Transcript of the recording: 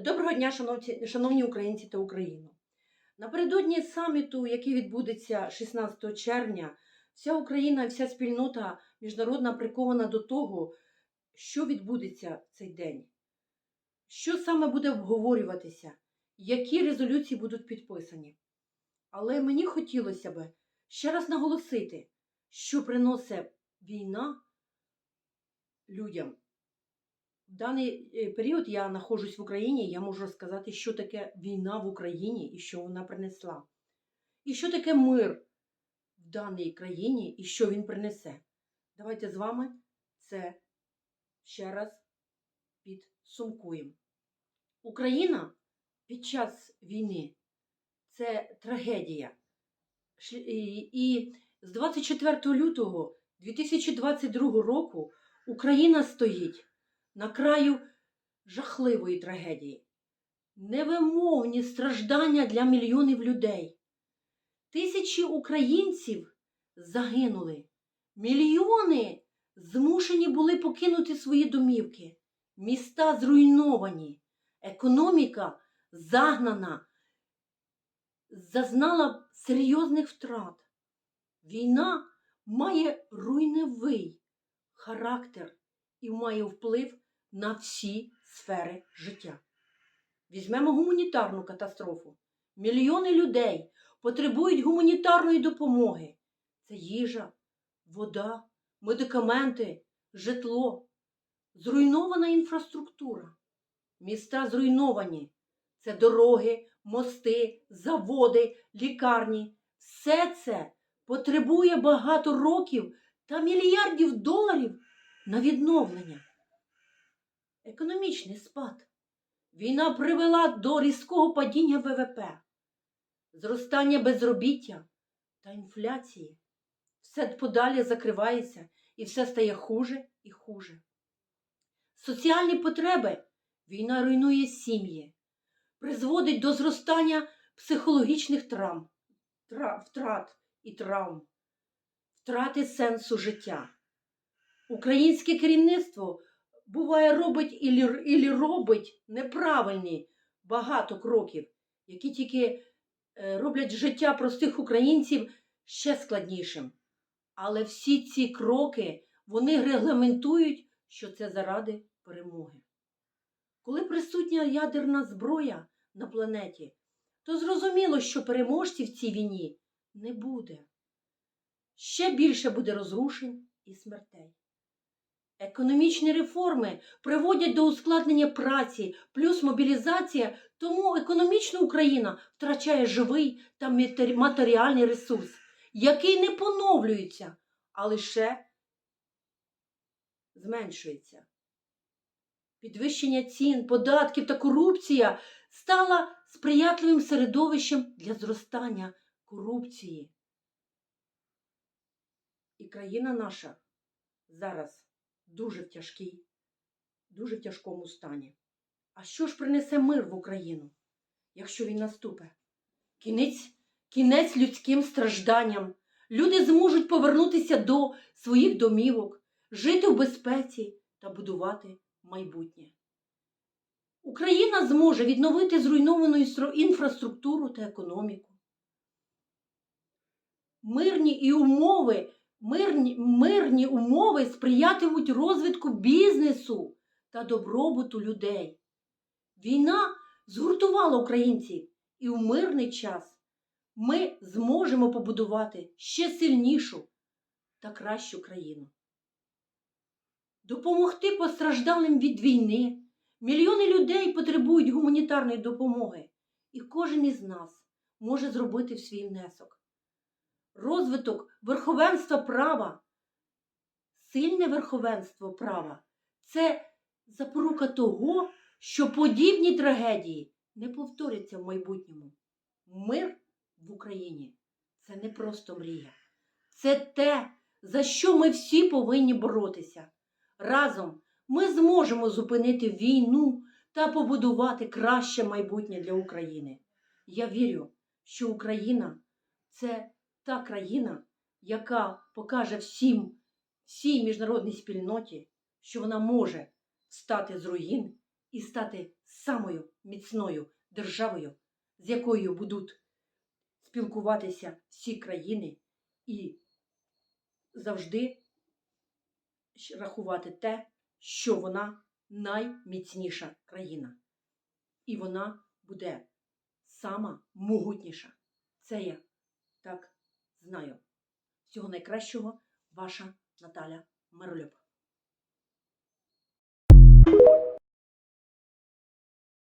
Доброго дня, шановні, шановні українці та Україну. Напередодні саміту, який відбудеться 16 червня, вся Україна і вся спільнота міжнародна прикована до того, що відбудеться в цей день, що саме буде обговорюватися, які резолюції будуть підписані. Але мені хотілося б ще раз наголосити, що приносить війна людям. В даний е, період я знаходжусь в Україні, я можу сказати, що таке війна в Україні і що вона принесла. І що таке мир в даній країні і що він принесе. Давайте з вами це ще раз підсумкуємо. Україна під час війни це трагедія. І з 24 лютого 2022 року Україна стоїть на краю жахливої трагедії. Невимовні страждання для мільйонів людей. Тисячі українців загинули. Мільйони змушені були покинути свої домівки. Міста зруйновані. Економіка загнана, зазнала серйозних втрат. Війна має руйневий характер і має вплив на всі сфери життя. Візьмемо гуманітарну катастрофу. Мільйони людей потребують гуманітарної допомоги. Це їжа, вода, медикаменти, житло, зруйнована інфраструктура. Міста зруйновані. Це дороги, мости, заводи, лікарні. Все це потребує багато років та мільярдів доларів на відновлення. Економічний спад. Війна привела до різкого падіння ВВП, зростання безробіття та інфляції. Все подалі закривається і все стає хуже і хуже. Соціальні потреби війна руйнує сім'ї, призводить до зростання психологічних травм, втрат і травм, втрати сенсу життя. Українське керівництво буває робить ілі робить неправильні багато кроків, які тільки е, роблять життя простих українців ще складнішим. Але всі ці кроки вони регламентують, що це заради перемоги. Коли присутня ядерна зброя на планеті, то зрозуміло, що переможців в цій війні не буде. Ще більше буде розрушень і смертей. Економічні реформи приводять до ускладнення праці, плюс мобілізація, тому економічно Україна втрачає живий та матеріальний ресурс, який не поновлюється, а лише зменшується. Підвищення цін, податків та корупція стала сприятливим середовищем для зростання корупції. І країна наша зараз дуже в тяжкій, дуже в тяжкому стані. А що ж принесе мир в Україну, якщо він наступе? Кінець, кінець людським стражданням. Люди зможуть повернутися до своїх домівок, жити в безпеці та будувати майбутнє. Україна зможе відновити зруйновану інфраструктуру та економіку. Мирні і умови Мирні, мирні умови сприятимуть розвитку бізнесу та добробуту людей. Війна згуртувала українців, і у мирний час ми зможемо побудувати ще сильнішу та кращу країну. Допомогти постраждалим від війни. Мільйони людей потребують гуманітарної допомоги, і кожен із нас може зробити свій внесок розвиток верховенства права. Сильне верховенство права це запорука того, що подібні трагедії не повторяться в майбутньому. Мир в Україні це не просто мрія. Це те, за що ми всі повинні боротися. Разом ми зможемо зупинити війну та побудувати краще майбутнє для України. Я вірю, що Україна це та країна, яка покаже всім, всій міжнародній спільноті, що вона може стати з руїн і стати самою міцною державою, з якою будуть спілкуватися всі країни і завжди рахувати те, що вона найміцніша країна. І вона буде сама могутніша. Це я так знаю. Всього найкращого, ваша Наталя Миролюб.